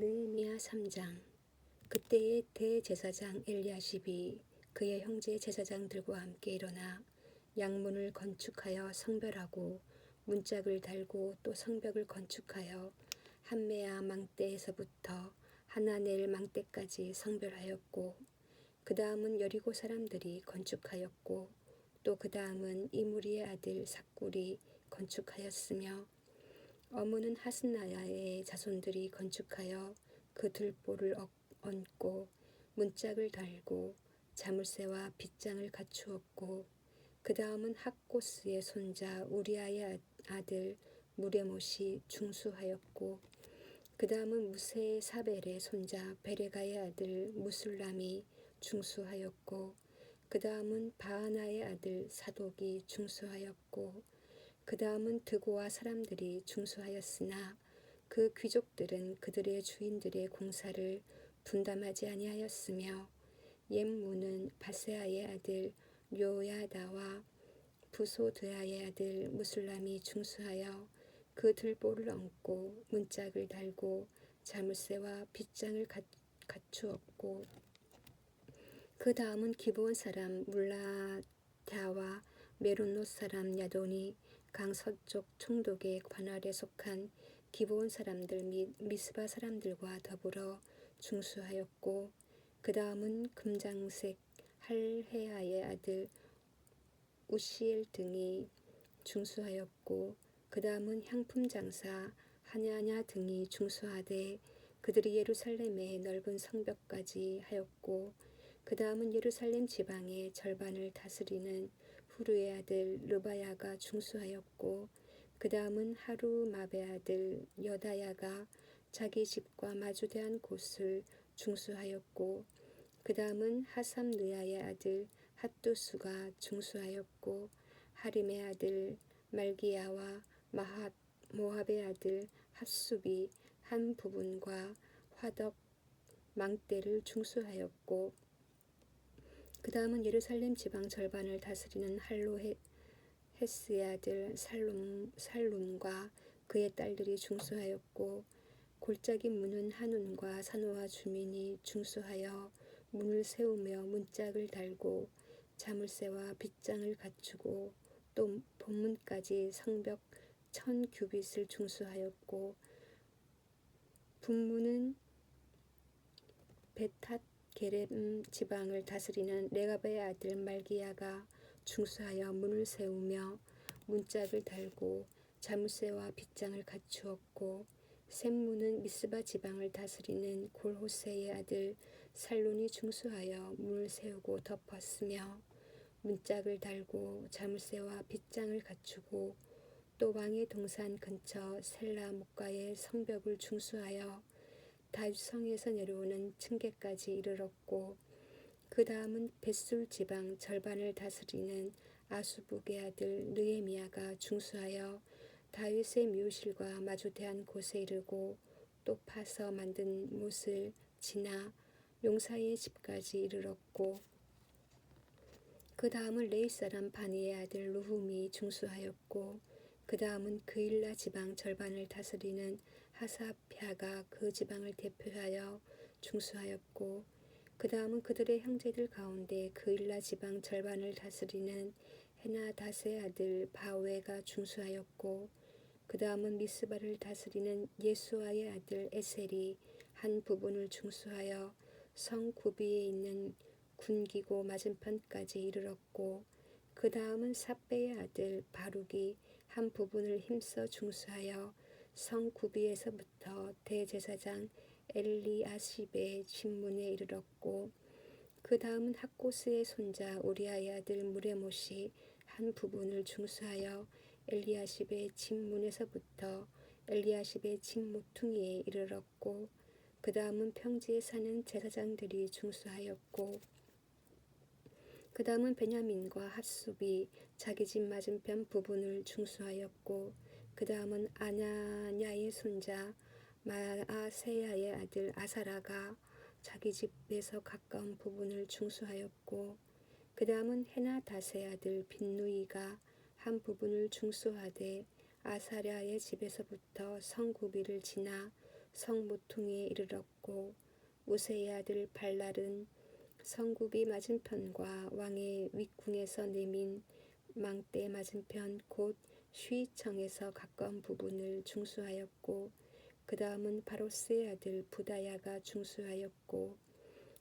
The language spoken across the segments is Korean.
느헤미야 3장 그때의 대제사장 엘리야십이 그의 형제 제사장들과 함께 일어나 양문을 건축하여 성별하고 문짝을 달고 또 성벽을 건축하여 한메아 망대에서부터 하나넬 망대까지 성별하였고 그 다음은 여리고 사람들이 건축하였고 또 그 다음은 이무리의 아들 삭굴이 건축하였으며 어무는 하스나야의 자손들이 건축하여 그 들보를 얹- 얹고 문짝을 달고 자물쇠와 빗장을 갖추었고 그 다음은 학고스의 손자 우리아의 아- 아들 무레못이 중수하였고 그 다음은 무세의 사벨의 손자 베레가의 아들 무술람이 중수하였고 그 다음은 바하나의 아들 사독이 중수하였고 그 다음은 드고와 사람들이 중수하였으나 그 귀족들은 그들의 주인들의 공사를 분담하지 아니하였으며 옛무는 바세아의 아들 료야다와 부소드아의 아들 무술람이 중수하여 그 들보를 얹고 문짝을 달고 자물쇠와 빗장을 갖- 갖추었고 그 다음은 기브온 사람 물라다와 메론노 사람 야돈이 강 서쪽 총독의 관할에 속한 기브온 사람들 및 미스바 사람들과 더불어 중수하였고 그 다음은 금장색 할헤아의 아들 우시엘 등이 중수하였고 그 다음은 향품 장사 하냐냐 등이 중수하되 그들이 예루살렘의 넓은 성벽까지 하였고 그 다음은 예루살렘 지방의 절반을 다스리는 후루의 아들 르바야가 중수하였고 그 다음은 하루마베 아들 여다야가 자기 집과 마주대한 곳을 중수하였고 그 다음은 하삼느야의 아들 핫두수가 중수하였고 하림의 아들 말기야와 마합 모압의 아들 핫숲이 한 부분과 화덕 망대를 중수하였고 그 다음은 예루살렘 지방 절반을 다스리는 할로 헤- 헤스의 아들 살룸, 살룸과 그의 딸들이 중수하였고 골짜기 문은 한운과 산호와 주민이 중수하여 문을 세우며 문짝을 달고 자물쇠와 빗장을 갖추고 또 본문까지 성벽 천 규빗을 중수하였고 분문은 베탓 게렘 지방을 다스리는 레가베의 아들 말기야가 중수하여 문을 세우며 문짝을 달고 자물쇠와 빗장을 갖추었고 샘문은 미스바 지방을 다스리는 골호세의 아들 살론이 중수하여 문을 세우고 덮었으며 문짝을 달고 자물쇠와 빗장을 갖추고 또 왕의 동산 근처 셀라 목가의 성벽을 중수하여 다윗성에서 내려오는 층계까지 이르렀고 그 다음은 벳술 지방 절반을 다스리는 아수북의 아들 느헤미야가 중수하여 다윗의 묘실과 마주대한 곳에 이르고 또 파서 만든 못을 지나 용사의 집까지 이르렀고 그 다음은 레이 사람 바니의 아들 루훔이 중수하였고 그 다음은 그일라 지방 절반을 다스리는 하사피아가 그 지방을 대표하여 중수하였고 그 다음은 그들의 형제들 가운데 그일라 지방 절반을 다스리는 헤나다스의 아들 바웨가 중수하였고 그 다음은 미스바를 다스리는 예수아의 아들 에셀이 한 부분을 중수하여 성 구비에 있는 군기고 맞은편까지 이르렀고 그 다음은 사베의 아들 바룩이 한 부분을 힘써 중수하여 성 구비에서부터 대제사장 엘리아십의 신문에 이르렀고 그 다음은 학고스의 손자 우리아의 아들 무레못이 한 부분을 중수하여 엘리아십의 집문에서부터 엘리아십의 집 모퉁이에 이르렀고 그 다음은 평지에 사는 제사장들이 중수하였고 그 다음은 베냐민과 핫숲이 자기 집 맞은편 부분을 중수하였고 그 다음은 아냐냐의 손자 마아세야의 아들 아사라가 자기 집에서 가까운 부분을 중수하였고 그 다음은 헤나다스의 아들 빈누이가 한 부분을 중수하되 아사랴의 집에서부터 성구비를 지나 성모퉁이에 이르렀고 우세의 아들 발랄은 성굽이 맞은편과 왕의 윗궁에서 내민 망대 맞은편 곧 쉬청에서 가까운 부분을 중수하였고 그 다음은 바로스의 아들 부다야가 중수하였고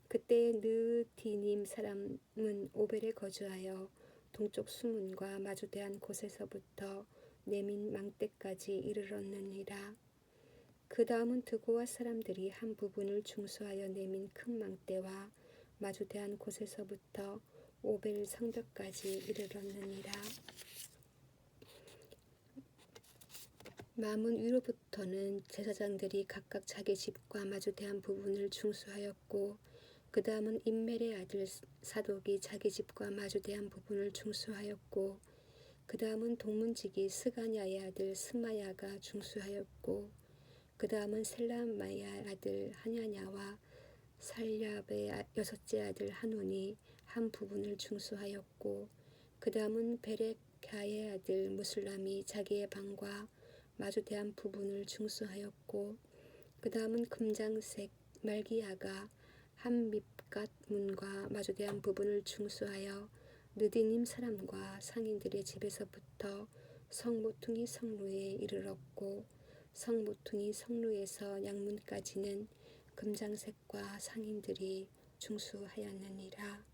그때 느디님 사람은 오벨에 거주하여 동쪽 수문과 마주대한 곳에서부터 내민 망대까지 이르렀느니라. 그 다음은 드고와 사람들이 한 부분을 중수하여 내민 큰 망대와 마주대한 곳에서부터 오벨 성벽까지 이르렀느니라. 마문 위로부터는 제사장들이 각각 자기 집과 마주대한 부분을 중수하였고 그 다음은 임멜의 아들 사독이 자기 집과 마주대한 부분을 중수하였고 그 다음은 동문지기 스가냐의 아들 스마야가 중수하였고 그 다음은 셀라마야 아들 하냐냐와 살яб의 아- 여섯째 아들 한온이 한 부분을 중수하였고 그 다음은 베레카의 아들 무슬람이 자기의 방과 마주대한 부분을 중수하였고 그 다음은 금장색 말기야가 한 밑갓 문과 마주대한 부분을 중수하여 느디님 사람과 상인들의 집에서부터 성모퉁이 성루에 이르렀고 성모퉁이 성루에서 양문까지는 금장색과 상인들이 중수하였느니라.